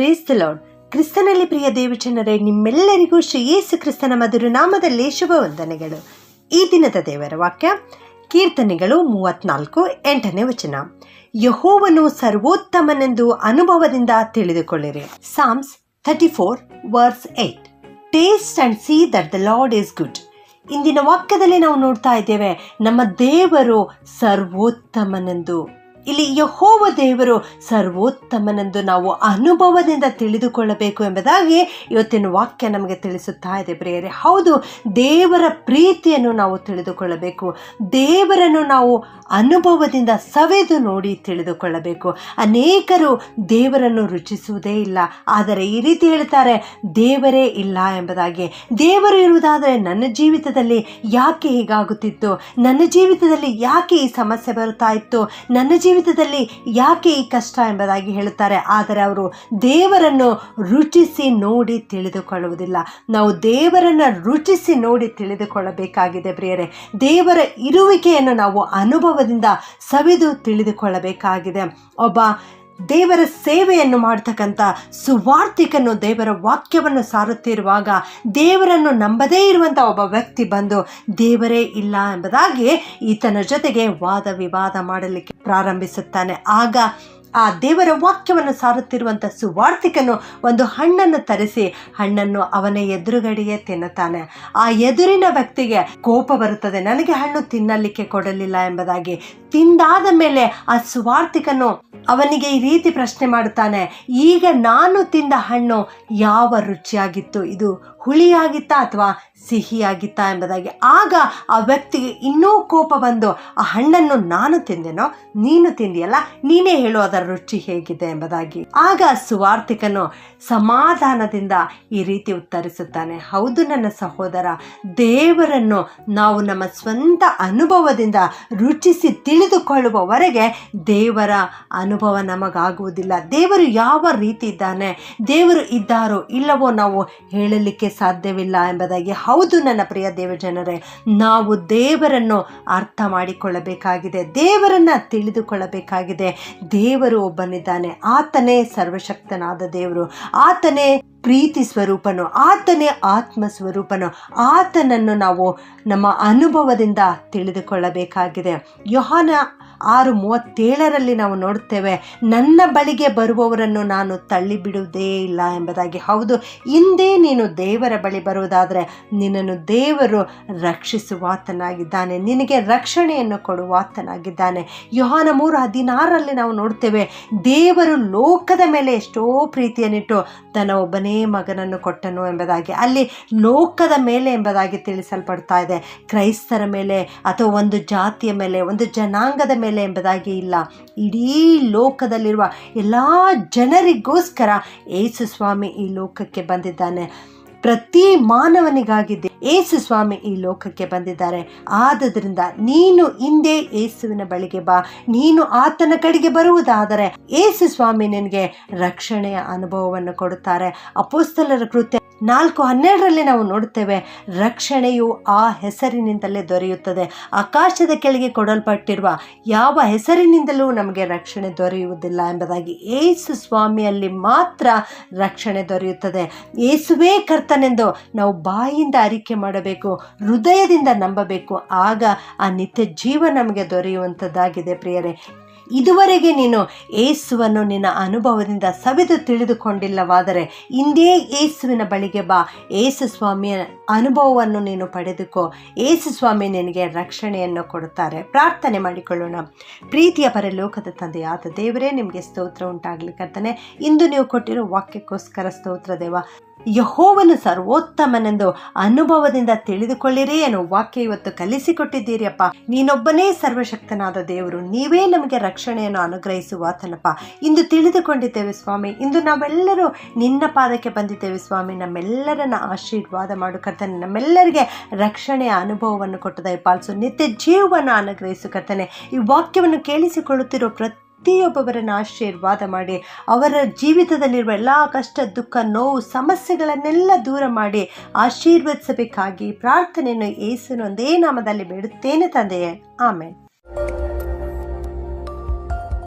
Praise lord ಕ್ರಿಸ್ತನಲ್ಲಿ ಪ್ರಿಯ ದೇವಜನರೇ, ನಿಮ್ಮೆಲ್ಲರಿಗೂ ಶ್ರೀ ಯೇಸು ಕ್ರಿಸ್ತನ ಮಧುರ ನಾಮದಲ್ಲಿ ಶುಭ ವಂದನೆಗಳು. ಈ ದಿನದ ದೇವರ ವಾಕ್ಯ, ಕೀರ್ತನೆಗಳು ಮೂವತ್ನಾಲ್ಕು, ಎಂಟನೇ ವಚನ. ಯಹೋವನು ಸರ್ವೋತ್ತಮನೆಂದು ಅನುಭವದಿಂದ ತಿಳಿದುಕೊಳ್ಳಿರಿ. Psalms thirty four verse eight taste and see that the lord is good ಇಂದಿನ ವಾಕ್ಯದಲ್ಲಿ ನಾವು ನೋಡ್ತಾ ಇದ್ದೇವೆ, ನಮ್ಮ ದೇವರು ಸರ್ವೋತ್ತಮನೆಂದು. ಇಲ್ಲಿ ಯಹೋವ ದೇವರು ಸರ್ವೋತ್ತಮನೆಂದು ನಾವು ಅನುಭವದಿಂದ ತಿಳಿದುಕೊಳ್ಳಬೇಕು ಎಂಬುದಾಗಿ ಇವತ್ತಿನ ವಾಕ್ಯ ನಮಗೆ ತಿಳಿಸುತ್ತಾ ಇದೆ ಪ್ರಿಯರೇ. ಹೌದು, ದೇವರ ಪ್ರೀತಿಯನ್ನು ನಾವು ತಿಳಿದುಕೊಳ್ಳಬೇಕು. ದೇವರನ್ನು ನಾವು ಅನುಭವದಿಂದ ಸವೆದು ನೋಡಿ ತಿಳಿದುಕೊಳ್ಳಬೇಕು. ಅನೇಕರು ದೇವರನ್ನು ರುಚಿಸುವುದೇ ಇಲ್ಲ. ಆದರೆ ಈ ರೀತಿ ಹೇಳ್ತಾರೆ, ದೇವರೇ ಇಲ್ಲ ಎಂಬುದಾಗಿ. ದೇವರು ಇರುವುದಾದರೆ ನನ್ನ ಜೀವಿತದಲ್ಲಿ ಯಾಕೆ ಹೀಗಾಗುತ್ತಿತ್ತು? ನನ್ನ ಜೀವಿತದಲ್ಲಿ ಯಾಕೆ ಈ ಸಮಸ್ಯೆ ಬರುತ್ತಾ ಇತ್ತು? ನನ್ನ ಜೀವಿತದಲ್ಲಿ ಯಾಕೆ ಈ ಕಷ್ಟ ಎಂಬುದಾಗಿ ಹೇಳುತ್ತಾರೆ. ಆದರೆ ಅವರು ದೇವರನ್ನು ರುಚಿಸಿ ನೋಡಿ ತಿಳಿದುಕೊಳ್ಳುವುದಿಲ್ಲ. ನಾವು ದೇವರನ್ನು ರುಚಿಸಿ ನೋಡಿ ತಿಳಿದುಕೊಳ್ಳಬೇಕಾಗಿದೆ ಪ್ರಿಯರೇ. ದೇವರ ಇರುವಿಕೆಯನ್ನು ನಾವು ಅನುಭವದಿಂದ ಸವಿದು ತಿಳಿದುಕೊಳ್ಳಬೇಕಾಗಿದೆ. ಒಬ್ಬ ದೇವರ ಸೇವೆಯನ್ನು ಮಾಡ್ತಕ್ಕಂಥ ಸುವಾರ್ಥಿಕನು ದೇವರ ವಾಕ್ಯವನ್ನು ಸಾರುತ್ತಿರುವಾಗ ದೇವರನ್ನು ನಂಬದೇ ಇರುವಂಥ ಒಬ್ಬ ವ್ಯಕ್ತಿ ಬಂದು ದೇವರೇ ಇಲ್ಲ ಎಂಬುದಾಗಿ ಈತನ ಜೊತೆಗೆ ವಾದ ವಿವಾದ ಮಾಡಲಿಕ್ಕೆ ಪ್ರಾರಂಭಿಸುತ್ತಾನೆ. ಆಗ ಆ ದೇವರ ವಾಕ್ಯವನ್ನು ಸಾರುತ್ತಿರುವಂಥ ಸುವಾರ್ಥಿಕನು ಒಂದು ಹಣ್ಣನ್ನು ತರಿಸಿ ಹಣ್ಣನ್ನು ಅವನ ಎದುರುಗಡೆಗೆ ತಿನ್ನುತ್ತಾನೆ. ಆ ಎದುರಿನ ವ್ಯಕ್ತಿಗೆ ಕೋಪ ಬರುತ್ತದೆ. ನನಗೆ ಹಣ್ಣು ತಿನ್ನಲಿಕ್ಕೆ ಕೊಡಲಿಲ್ಲ ಎಂಬುದಾಗಿ ತಿಂದಾದ ಮೇಲೆ ಆ ಸುವಾರ್ಥಿಕನು ಅವನಿಗೆ ಈ ರೀತಿ ಪ್ರಶ್ನೆ ಮಾಡುತ್ತಾನೆ, ಈಗ ನಾನು ತಿಂದ ಹಣ್ಣು ಯಾವ ರುಚಿಯಾಗಿತ್ತು? ಇದು ಹುಳಿಯಾಗಿತ್ತಾ ಅಥವಾ ಸಿಹಿಯಾಗಿತ್ತಾ ಎಂಬುದಾಗಿ? ಆಗ ಆ ವ್ಯಕ್ತಿಗೆ ಇನ್ನೂ ಕೋಪ ಬಂದು, ಆ ಹಣ್ಣನ್ನು ನಾನು ತಿಂದೆನೋ? ನೀನು ತಿಂದಿಯಲ್ಲ? ನೀನೇ ಹೇಳು ಅದರ ರುಚಿ ಹೇಗಿದೆ ಎಂಬುದಾಗಿ ಆಗ ಸುವಾರ್ಥಿಕನು ಸಮಾಧಾನದಿಂದ ಈ ರೀತಿ ಉತ್ತರಿಸುತ್ತಾನೆ. ಹೌದು ನನ್ನ ಸಹೋದರ, ದೇವರನ್ನು ನಾವು ನಮ್ಮ ಸ್ವಂತ ಅನುಭವದಿಂದ ರುಚಿಸಿ ತಿಳಿದುಕೊಳ್ಳುವವರೆಗೆ ದೇವರ ಅನುಭವ ನಮಗಾಗುವುದಿಲ್ಲ. ದೇವರು ಯಾವ ರೀತಿ ಇದ್ದಾನೆ, ದೇವರು ಇದ್ದಾರೋ ಇಲ್ಲವೋ ನಾವು ಹೇಳಲಿಕ್ಕೆ ಸಾಧ್ಯವಿಲ್ಲ ಎಂಬುದಾಗಿ. ಹೌದು ನನ್ನ ಪ್ರಿಯ ದೇವಜನರೇ ನಾವು ದೇವರನ್ನು ಅರ್ಥ ಮಾಡಿಕೊಳ್ಳಬೇಕಾಗಿದೆ, ದೇವರನ್ನು ತಿಳಿದುಕೊಳ್ಳಬೇಕಾಗಿದೆ. ದೇವರು ಒಬ್ಬನಿದ್ದಾನೆ. ಆತನೇ ಸರ್ವಶಕ್ತನಾದ ದೇವರು. ಆತನೇ ಪ್ರೀತಿ ಸ್ವರೂಪನು, ಆತನೇ ಆತ್ಮ ಸ್ವರೂಪನು, ಆತನನ್ನು ನಾವು ನಮ್ಮ ಅನುಭವದಿಂದ ತಿಳಿದುಕೊಳ್ಳಬೇಕಾಗಿದೆ. ಯೋಹಾನ ಆರು ಮೂವತ್ತೇಳರಲ್ಲಿ ನಾವು ನೋಡುತ್ತೇವೆ, ನನ್ನ ಬಳಿಗೆ ಬರುವವರನ್ನು ನಾನು ತಳ್ಳಿಬಿಡುವುದೇ ಇಲ್ಲ ಎಂಬುದಾಗಿ. ಹೌದು, ಹಿಂದೆ ನೀನು ದೇವರ ಬಳಿ ಬರುವುದಾದರೆ ನಿನ್ನನ್ನು ದೇವರು ರಕ್ಷಿಸುವಾತನಾಗಿದ್ದಾನೆ, ನಿನಗೆ ರಕ್ಷಣೆಯನ್ನು ಕೊಡುವಾತನಾಗಿದ್ದಾನೆ. ಯೋಹಾನ ಮೂರು ಹದಿನಾರರಲ್ಲಿ ನಾವು ನೋಡ್ತೇವೆ ದೇವರು ಲೋಕದ ಮೇಲೆ ಎಷ್ಟೋ ಪ್ರೀತಿಯನ್ನಿಟ್ಟು ತನ್ನ ಒಬ್ಬನೇ ಮಗನನ್ನು ಕೊಟ್ಟನು ಎಂಬುದಾಗಿ, ಅಲ್ಲಿ ಲೋಕದ ಮೇಲೆ ಎಂಬುದಾಗಿ ತಿಳಿಸಲ್ಪಡ್ತಾ ಇದೆ. ಕ್ರೈಸ್ತರ ಮೇಲೆ ಅಥವಾ ಒಂದು ಜಾತಿಯ ಮೇಲೆ, ಒಂದು ಜನಾಂಗದ ಮೇಲೆ ಎಂಬುದಾಗಿ ಇಲ್ಲ. ಇಡೀ ಲೋಕದಲ್ಲಿರುವ ಎಲ್ಲ ಜನರಿಗೋಸ್ಕರ ಯೇಸು ಸ್ವಾಮಿ ಈ ಲೋಕಕ್ಕೆ ಬಂದಿದ್ದಾನೆ. ಪ್ರತಿ ಮಾನವನಿಗಾಗಿ ಏಸು ಸ್ವಾಮಿ ಈ ಲೋಕಕ್ಕೆ ಬಂದಿದ್ದಾರೆ. ಆದದ್ರಿಂದ ನೀನು ಹಿಂದೆ ಏಸುವಿನ ಬಳಿಗೆ ಬಾ. ನೀನು ಆತನ ಕಡೆಗೆ ಬರುವುದಾದರೆ ಏಸು ಸ್ವಾಮಿ ನಿನಗೆ ರಕ್ಷಣೆಯ ಅನುಭವವನ್ನು ಕೊಡುತ್ತಾರೆ. ಅಪೋಸ್ತಲರ ಕೃತ್ಯ ನಾಲ್ಕು ಹನ್ನೆರಡರಲ್ಲಿ ನಾವು ನೋಡುತ್ತೇವೆ, ರಕ್ಷಣೆಯು ಆ ಹೆಸರಿನಿಂದಲೇ ದೊರೆಯುತ್ತದೆ. ಆಕಾಶದ ಕೆಳಗೆ ಕೊಡಲ್ಪಟ್ಟಿರುವ ಯಾವ ಹೆಸರಿನಿಂದಲೂ ನಮಗೆ ರಕ್ಷಣೆ ದೊರೆಯುವುದಿಲ್ಲ ಎಂಬುದಾಗಿ ಏಸು ಸ್ವಾಮಿಯಲ್ಲಿ ಮಾತ್ರ ರಕ್ಷಣೆ ದೊರೆಯುತ್ತದೆ. ಏಸುವೇ ಕರ್ತನೆಂದು ನಾವು ಬಾಯಿಂದ ಅರಿಕೆ ಮಾಡಬೇಕು, ಹೃದಯದಿಂದ ನಂಬಬೇಕು. ಆಗ ಆ ನಿತ್ಯ ಜೀವ ನಮಗೆ ದೊರೆಯುವಂಥದ್ದಾಗಿದೆ ಪ್ರಿಯರೇ. ಇದುವರೆಗೆ ನೀನು ಏಸುವನ್ನು ನಿನ್ನ ಅನುಭವದಿಂದ ಸವಿದು ತಿಳಿದುಕೊಂಡಿಲ್ಲವಾದರೆ ಇಂದೇ ಏಸುವಿನ ಬಳಿಗೆ ಬಾ. ಏಸು ಸ್ವಾಮಿಯ ಅನುಭವವನ್ನು ನೀನು ಪಡೆದುಕೋ. ಏಸು ಸ್ವಾಮಿ ನಿನಗೆ ರಕ್ಷಣೆಯನ್ನು ಕೊಡುತ್ತಾರೆ. ಪ್ರಾರ್ಥನೆ ಮಾಡಿಕೊಳ್ಳೋಣ. ಪ್ರೀತಿಯ ಪರಲೋಕದ ತಂದೆಯಾದ ದೇವರೇ, ನಿಮಗೆ ಸ್ತೋತ್ರ ಉಂಟಾಗಲಿ ಇಂದು ನೀವು ಕೊಟ್ಟಿರೋ ವಾಕ್ಯಕ್ಕೋಸ್ಕರ ಸ್ತೋತ್ರ ದೇವ. ಯಹೋವನು ಸರ್ವೋತ್ತಮನೆಂದು ಅನುಭವದಿಂದ ತಿಳಿದುಕೊಳ್ಳಿರಿ ಅನ್ನೋ ವಾಕ್ಯ ಇವತ್ತು ಕಲಿಸಿಕೊಟ್ಟಿದ್ದೀರಿಯಪ್ಪ. ನೀನೊಬ್ಬನೇ ಸರ್ವಶಕ್ತನಾದ ದೇವರು, ನೀವೇ ನಮಗೆ ರಕ್ಷಣೆಯನ್ನು ಅನುಗ್ರಹಿಸುವಾತನಪ್ಪ. ಇಂದು ತಿಳಿದುಕೊಂಡಿದ್ದೇವೆ ಸ್ವಾಮಿ, ಇಂದು ನಾವೆಲ್ಲರೂ ನಿನ್ನ ಪಾದಕ್ಕೆ ಬಂದಿದ್ದೇವೆ ಸ್ವಾಮಿ. ನಮ್ಮೆಲ್ಲರನ್ನ ಆಶೀರ್ವಾದ ಮಾಡು ಕರ್ತನೆ, ನಮ್ಮೆಲ್ಲರಿಗೆ ರಕ್ಷಣೆಯ ಅನುಭವವನ್ನು ಕೊಟ್ಟು ದಯಪಾಲಿಸು ನಿತ್ಯ ಜೀವವನ್ನು ಅನುಗ್ರಹಿಸು ಕರ್ತನೆ. ಈ ವಾಕ್ಯವನ್ನು ಕೇಳಿಸಿಕೊಳ್ಳುತ್ತಿರುವ ಪ್ರತಿ ಪ್ರತಿಯೊಬ್ಬವರನ್ನು ಆಶೀರ್ವಾದ ಮಾಡಿ, ಅವರ ಜೀವಿತದಲ್ಲಿರುವ ಎಲ್ಲ ಕಷ್ಟ, ದುಃಖ, ನೋವು, ಸಮಸ್ಯೆಗಳನ್ನೆಲ್ಲ ದೂರ ಮಾಡಿ ಆಶೀರ್ವದಿಸಬೇಕಾಗಿ ಪ್ರಾರ್ಥನೆಯನ್ನು ಏಸನೊಂದೇ ನಾಮದಲ್ಲಿ ಬೇಡುತ್ತೇನೆ ತಂದೆಯೇ. ಆಮೇಲೆ